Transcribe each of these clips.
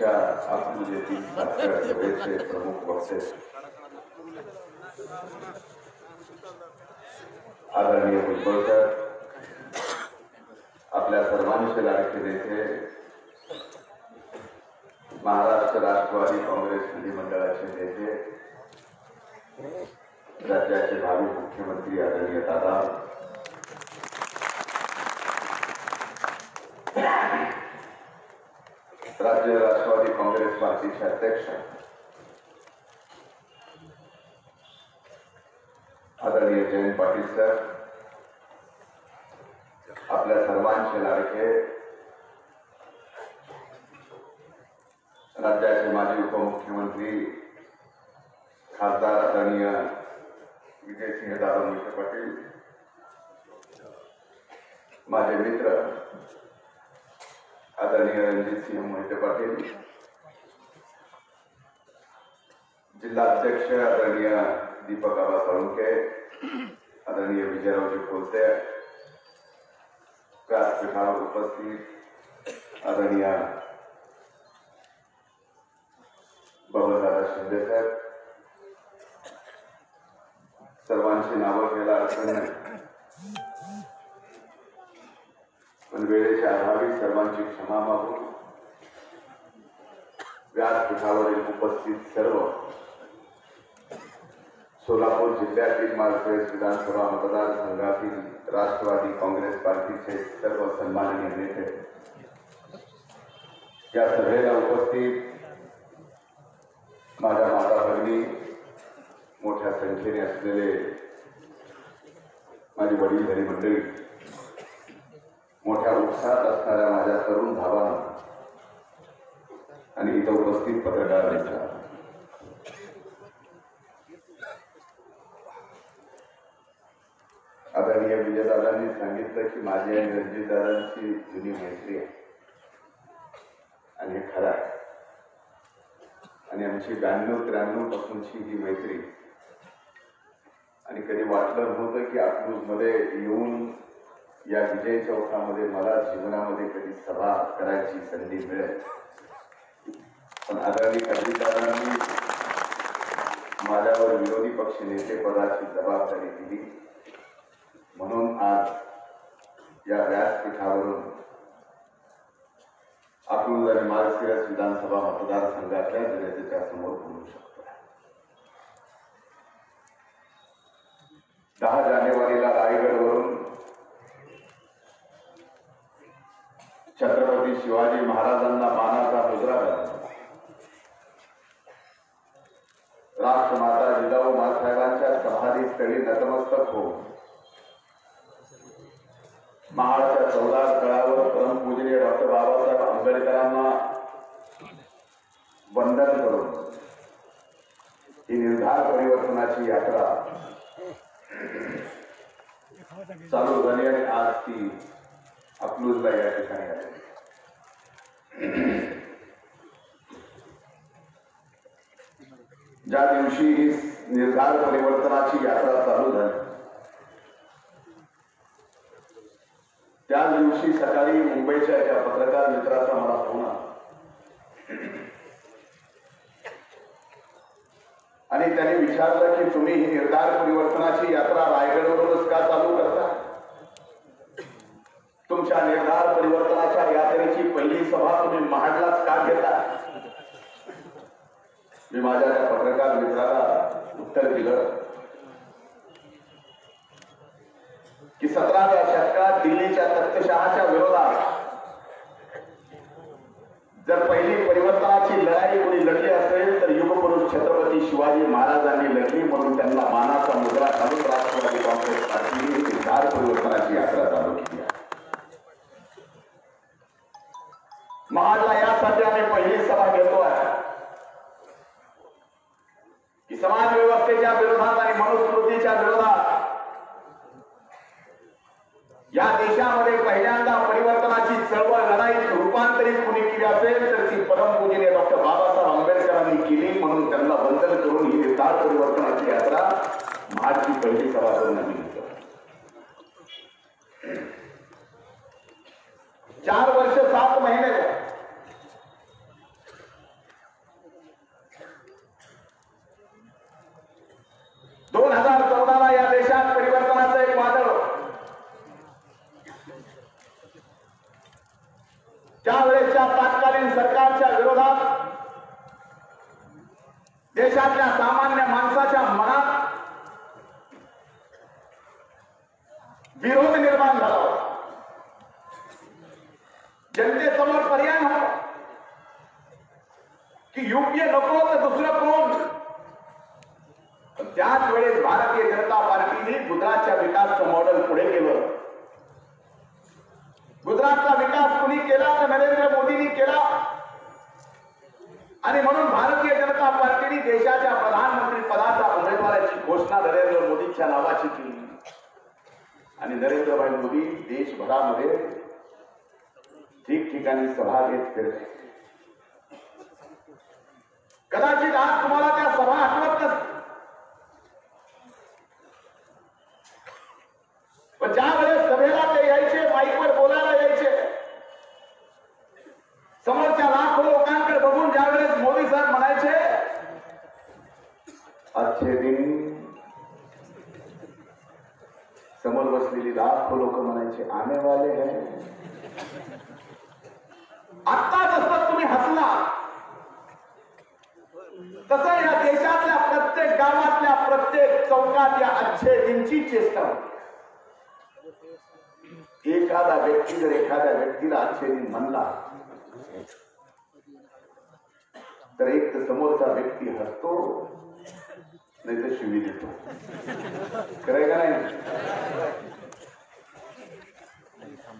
येथील साखर सभेचे प्रमुख वक्ते आदरणीय भुजबळकर आपल्या सर्वांचे लाडके नेते, महाराष्ट्र राष्ट्रवादी काँग्रेस विधिमंडळाचे नेते, राज्याचे भावी मुख्यमंत्री आदरणीय दादा राज्य राष्ट्रवादी काँग्रेस पार्टीचे अध्यक्ष आदरणीय जयंत पाटील सर आपल्या सर्वांचे लाडके राज्याचे माजी उपमुख्यमंत्री खासदार आदरणीय विजयसिंह दादा मोहिते पाटील मित्र आदरणीय रणजितसिंह मोहिते पाटील जिल्हाध्यक्ष आदरणीय दीपक आबा साळुंके आदरणीय विजयरावजी खोलते, व्यासपीठावर उपस्थित आदरणीय बबनदादा शिंदे साहेब, सर्वांची नावं घ्यायला पण वेळेच्या अभावी सर्वांची क्षमा मागू व्यासपीठावरील उपस्थित सर्व सोलापूर जिल्ह्यातील माळखेड विधानसभा मतदारसंघातील राष्ट्रवादी काँग्रेस पार्टीचे सर्व सन्माननीय नेते या सभेला उपस्थित माझ्या माता भगिनी मोठ्या संख्येने असलेले माझी वडीलधारी मंडळी मोठ्या उत्साहात असणाऱ्या माझ्या तरुण भावांना आणि इथं उपस्थित पत्रकार मित्र. आदरणीय विजयदादांनी सांगितलं की माझी आणि रणजितदादांची जुनी मैत्री आहे. आणि हे खरं आहे. आणि आमची ब्याण्णव त्र्याण्णव पासूनची ही मैत्री. आणि कधी वाटलं नव्हतं की अकलूजमध्ये येऊन या विजय चौकामध्ये मला जीवनामध्ये कधी सभा करायची संधी मिळेल? पण आगामी खासदारांनी माझ्यावर विरोधी पक्ष नेते पदाची जबाबदारी दिली. म्हणून आज या व्यासपीठावरून अकलूज आणि माळशिरस विधानसभा मतदारसंघातल्या जनतेच्या समोर बोलू शकतो. दहा जानेवारीला रायगडवरून छत्रपती शिवाजी महाराजांना मानाचा मुद्रा घालून. राष्ट्रमाता जिजाऊ मासाहेबांच्या समाधी स्थळी नतमस्तक होऊन महाडच्या चौदा तळावर परमपूजनीय डॉक्टर बाबासाहेब आंबेडकरांना वंदन करून ही निर्धार परिवर्तनाची यात्रा चालू झाली आणि आज ती अकलूजला या ठिकाणी आले ज्या दिवशी ही निर्धार परिवर्तनाची यात्रा चालू झाली त्या दिवशी सकाळी मुंबईच्या एका पत्रकार मित्राचा मला फोन आला. आणि त्याने विचारलं की तुम्ही ही निर्धार परिवर्तनाची यात्रा रायगडवरूनच का चालू करता? तुमच्या निर्धार परिवर्तनाच्या यात्रेची पहिली सभा तुम्ही महाडलाच का घेता? मी माझ्या त्या पत्रकार मित्राला उत्तर दिलं. की सतराव्या शतकात दिल्लीच्या तख्तशहाच्या विरोधात जर पहिली परिवर्तनाची लढाई कोणी लढली असेल तर युगपुरुष छत्रपती शिवाजी महाराजांनी लढली म्हणून त्यांना मानाचा मुद्रा घालून राष्ट्रवादी काँग्रेस पार्टीने निर्धार परिवर्तनाची यात्रा चालू केली केली म्हणून त्यांना वंदन करून ही विधान परिवर्तनाची यात्रा माझी पहिली सभा करून आली घेतो चार वर्ष सात महिने झाले. देशातल्या सामान्य माणसाच्या मनात विरोध निर्माण झाला होता जनतेसमोर पर्याय नव्हता की युपीए नको तर दुसरं कोण पण त्याच वेळेस भारतीय जनता पार्टीने गुजरातच्या विकासचं मॉडेल पुढे केलं गुजरातचा विकास कुणी केला तर नरेंद्र मोदींनी केला आणि म्हणून भारतीय जनता पार्टीने देशाच्या प्रधानमंत्री पदाच्या उमेदवाराची घोषणा नरेंद्र मोदींच्या नावाची केली आणि नरेंद्रभाई मोदी देशभरामध्ये ठिकठिकाणी सभा घेत फिरत. कदाचित आज तुम्हाला त्या सभा आठवत म्हणायचे आने वाले हैं। आत्ता जसं तुम्ही हसला या देशातल्या प्रत्येक गावातल्या प्रत्येक चौकात या अच्छे दिनची चेष्टा एखादा व्यक्ती जर एखाद्या व्यक्तीला अच्छे दिन म्हणला, तर एक समोरचा व्यक्ती हसतो नाही तर शिवी देतो. खरंय का नाही?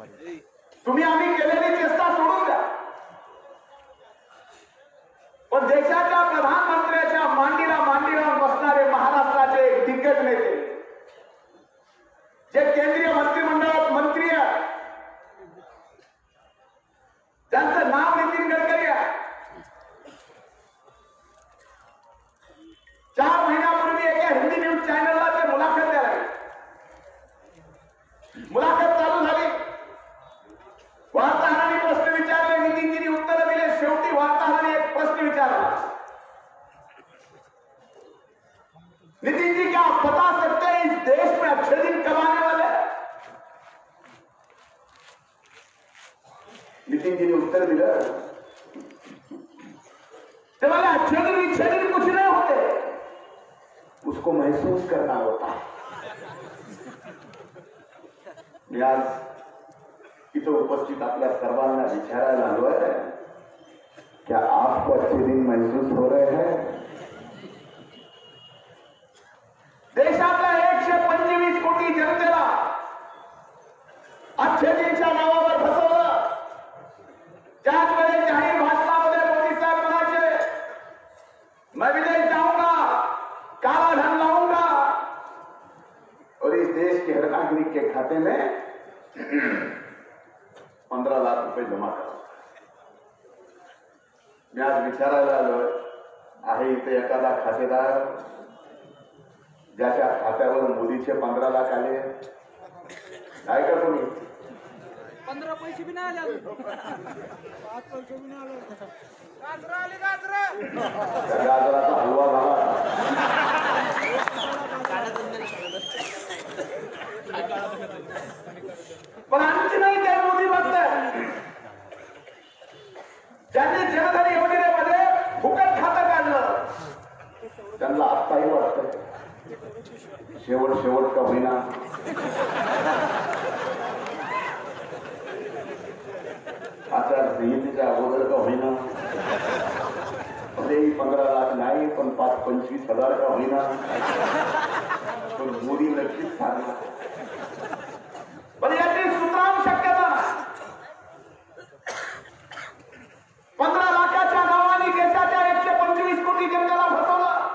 तुम्ही आम्ही केलेली चेष्टा सोडून द्या. पण देशाच्या प्रधानमंत्र्याच्या मांडीला मांडीला बसणारे महाराष्ट्राचे दिग्गज नेते जे केंद्रीय नितीनजीने उत्तर ने उत्तर बोले बोला दिन इच्छे कुछ नहीं होते। उसको महसूस करना होता। है मी आज इथं उपस्थित आपल्या सर्वांना विचारायला है। क्या आपको अच्छे दिन महसूस हो रहे हैं? त्याच वेळेस जाहीर भाषणामध्ये मोदी साहेब म्हणायचे मैं विदेश जाऊँगा, काला धन लाऊँगा। और इस देश के हर नागरिक के खाते में पंधरा लाख रुपये जमा करा मी आज विचारायला आलोय आहे इथे एखादा खातेदार, ज्याच्या खात्यावर मोदीचे पंधरा लाख आले. आहे का पंधरा पैसे बी नाही आले पाच पैसे बी नाही आले गाजरं आले गाजरं। त्या गाजराचा हलवा झाला पण आणखी नाही ते मोदी बघताय ज्यांनी जनधन योजनेमध्ये फुकट खातं काढलं त्यांना आत्ताही वाटत शेवट शेवट का होईना? अगोदर का होईना भलेही पंधरा लाख नाही पण पाच पंचवीस हजार का होईना पण मोदी नक्कीच सांगणार पण याची सुतराम शक्यता नाही. पंधरा लाखाच्या नावाने देशाच्या एकशे पंचवीस कोटी जनतेला फसवलं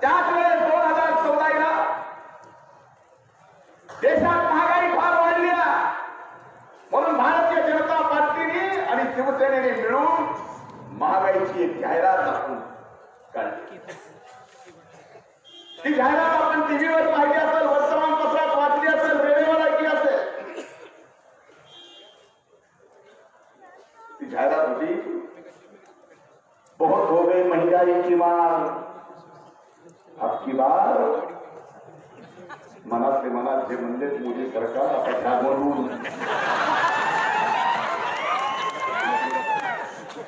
त्याच वेळेस दोन हजार चौदाला देशात महागाई फार वाढली आहे म्हणून भारतीय जनता पार्टीने आणि शिवसेनेने मिळून महागाईची एक जाहिरात आपण काढली. ती जाहिरात आपण टीव्हीवर पाहिली असेल वर्तमानपत्रात वाचली असेल रेडिओवर ऐकली असेल. ती जाहिरात होती. बहुत हो गई महंगाई की मार आपकी की बार. मनातले मनात जे म्हणले मोदी सरकार आता घ्या म्हणून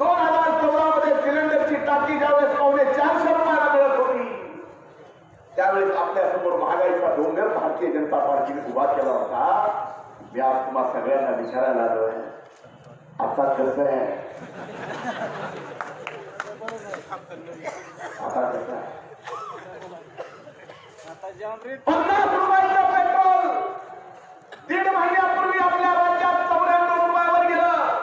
दोन हजार चौदा मध्ये सिलेंडरची टाकी ज्यावेळेस पावणे चारशे रुपयाला मिळत होती त्यावेळेस आपल्यासमोर महागाईचा डोंगर भारतीय जनता पार्टीने उभा केला होता. मी आज तुम्हाला सगळ्यांना विचारायला आलोय आता कसं आहे? आता कसं आहे? पन्नास रुपयाचं पेट्रोल दीड महिन्यात आपल्या राज्यात चौऱ्याण्णव रुपयावर गेलं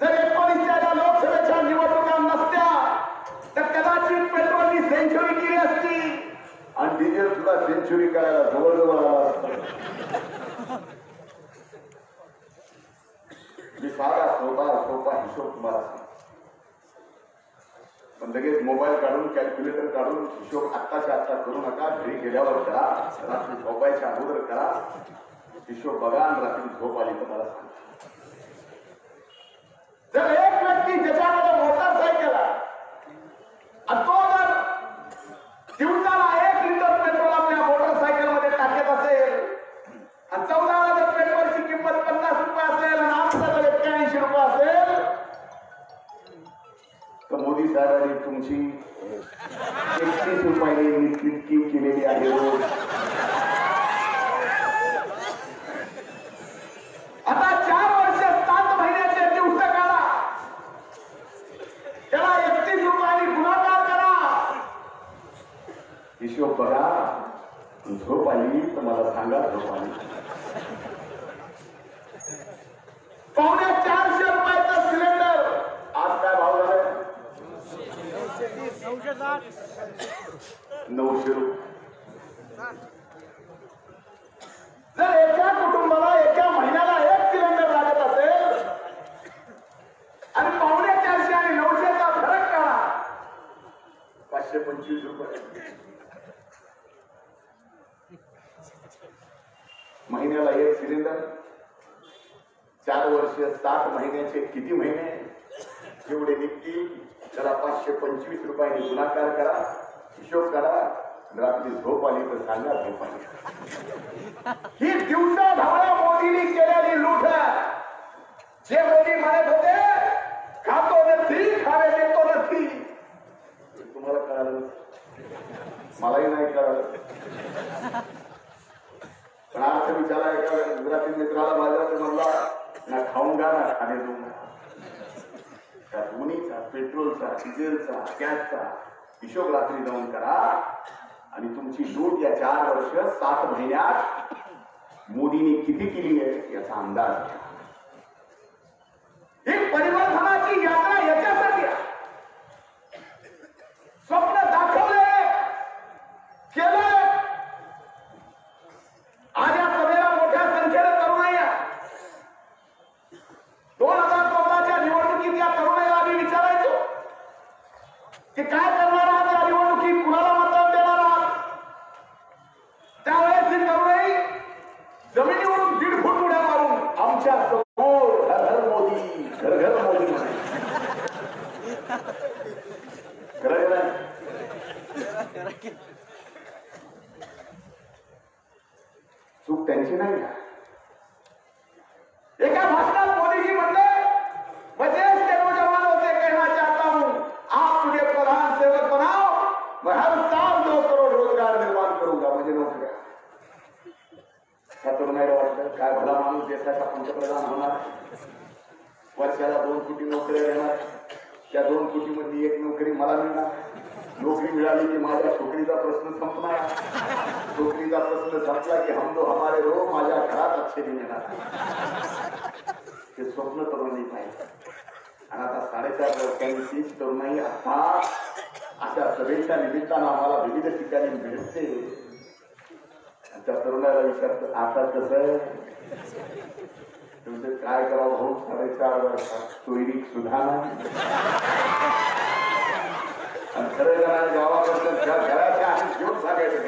जर एकोणीसच्या ज्या लोकसभेच्या निवडणुका नसत्या तर कदाचित पेट्रोलनी सेंचुरी केली असती आणि सुद्धा सेंचुरी करायला जवळजवळ आला मी सारा सोपा सोपा हिशोब तुम्हाला पण लगेच मोबाईल काढून कॅल्क्युलेटर काढून हिशोब आत्ताच्या आत्ता करू नका. घरी गेल्यावर करा. रात्री झोपायच्या अगोदर करा. हिशोब बघा आणि रात्री झोप आली तर मला सांगा जर एक व्यक्ती ज्याच्याकडे मोटरसायकल आहे आणि तो जर दिवसाला एक लिटर पेट्रोल आपल्या मोटरसायकलमध्ये टाकत असेल आणि चौदाला जर पेट्रोलची किंमत पन्नास रुपये असेल आणि आमचा जर एक्क्याऐंशी रुपये असेल तर मोदी साहेबांनी तुमची एकतीस रुपयाने निश्चित स्कीम केलेली आहे रोज आता चार वर्ष सात महिन्याचे दिवस काढा त्याला एकतीस रुपयांनी गुणाकार करा हिशोब बघा. झोप आली तर मला सांगा झोप आली. पावणे चारशे रुपयाचा सिलेंडर आज काय भाव झालाय? नऊशे नऊशे रुपये. जर एका कुटुंबाला एका महिन्याला एक सिलेंडर लागत असेल आणि पावणे चारशे आणि नऊशेचा फरक काढा पाचशे पंचवीस रुपये. महिन्याला एक सिलेंडर चार वर्ष सात महिन्याचे किती महिने? जेवढे निघतील त्याला पाचशे पंचवीस रुपयाने गुणाकार करा हिशोब करा रात्री झोप आली तर सांगा झोप आली. ही दिवसा धावळा मोदीने केलेली लूट जे मोदी म्हणत होते खातो नसती खायला येतो नसती तुम्हाला कळालं? मलाही नाही कळालं. असं विचारा एका गुजराती मित्राला माझ्या तर म्हणला ना खाऊंगा ना खाणे दूंगा त्या दोन्हीचा पेट्रोलचा डिझेलचा गॅसचा हिशोब रात्री जाऊन करा. आणि तुमची लूट या चार वर्ष सात महिन्यात मोदीने किती केली आहे याचा अंदाज घ्या. ही परिवर्तनाची यात्रा याच्यासाठी ना? चूक त्यांची नाही आहे. एका भाषणात मोदीजी म्हणले मैं देश के नौजवानों से कहना चाहता हूँ, आप मुझे प्रधान सेवक बनाओ, मैं हर साल दो करोड़ रोज़गार निर्माण करूँगा, मुझे नौकऱ्या त्या तरुणाईला वाटतं काय भला माणूस देशाचा पंतप्रधान होणार वर्षाला दोन कोटी नोकऱ्या देणार त्या दोन कोटीमध्ये एक नोकरी मला मिळणार नोकरी मिळाली की माझ्या छोकरीचा प्रश्न संपणार. छोकरीचा प्रश्न संपला की हम दो हमारे रो माझ्या घरात अक्षरी येणार ते स्वप्न तरुणाई पाहिजे आणि आता साडेचार वर्षांनी तीच तरुणाई आता अशा सभेच्या निमित्तानं आम्हाला विविध ठिकाणी मिळते. आणि त्या तरुणाला विचारत आता कसं आहे? तुमचं काय करावं भाऊ साडेचार वर्षात सोयरीक सुधारणा आणि खरं जणांनी गावाबद्दल घ- घराच्या आणि घेऊन सांगायचं